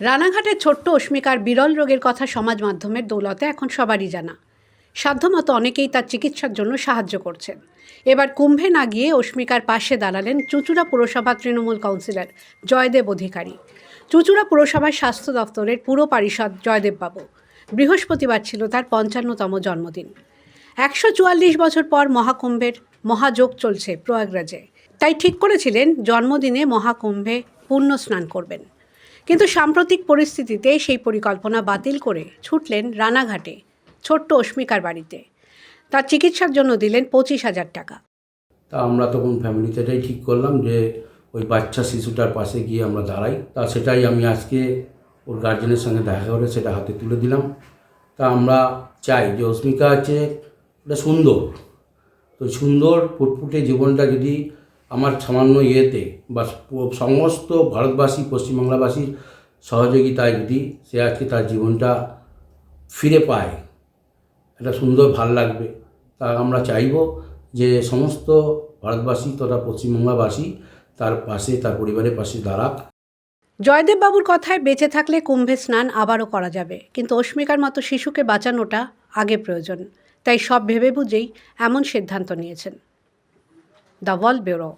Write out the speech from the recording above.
রানাঘাটের ছোট্ট অস্মিকার বিরল রোগের কথা সমাজ মাধ্যমের দৌলতে এখন সবারই জানা। সাধ্যমতো অনেকেই তার চিকিৎসার জন্য সাহায্য করছেন। এবার কুম্ভে না গিয়ে অস্মিকার পাশে দাঁড়ালেন চুঁচুড়া পুরসভা তৃণমূল কাউন্সিলর জয়দেব অধিকারী। চুঁচুড়া পুরসভার স্বাস্থ্য দপ্তরের পুর পারিষদ জয়দেববাবু বৃহস্পতিবার ছিল তার পঞ্চান্নতম জন্মদিন। একশো চুয়াল্লিশ বছর পর মহাকুম্ভের মহাযোগ চলছে প্রয়াগরাজে। তাই ঠিক করেছিলেন জন্মদিনে মহাকুম্ভে পুণ্য স্নান করবেন। কিন্তু সাম্প্রতিক পরিস্থিতিতে সেই পরিকল্পনা বাতিল করে ছুটলেন রানাঘাটে ছোট্ট অস্মিকার বাড়িতে। তার চিকিৎসার জন্য দিলেন পঁচিশ হাজার টাকা। তা আমরা তখন ফ্যামিলিতে এটাই ঠিক করলাম যে ওই বাচ্চা শিশুটার পাশে গিয়ে আমরা দাঁড়াই। তা সেটাই আমি আজকে ওর গার্জেনের সঙ্গে দেখা করে সেটা হাতে তুলে দিলাম। তা আমরা চাই যে অস্মিকা আছে এটা সুন্দর। তো সুন্দর, ফুটফুটে জীবনটা যদি আমার সামান্য ইয়েতে বা সমস্ত ভারতবাসী পশ্চিমবাংলাবাসীর সহযোগিতায় যদি সে আজকে তার জীবনটা ফিরে পায়, একটা সুন্দর ভালো লাগবে, তা আমরা চাইব যে সমস্ত ভারতবাসী তথা পশ্চিমবাংলাবাসী তার পাশে, তার পরিবারের পাশে দাঁড়াক। জয়দেববাবুর কথায় বেঁচে থাকলে কুম্ভে স্নান আবারও করা যাবে, কিন্তু অস্মিকার মতো শিশুকে বাঁচানোটা আগে প্রয়োজন, তাই সব ভেবে বুঝেই এমন সিদ্ধান্ত নিয়েছেন। The world bureau.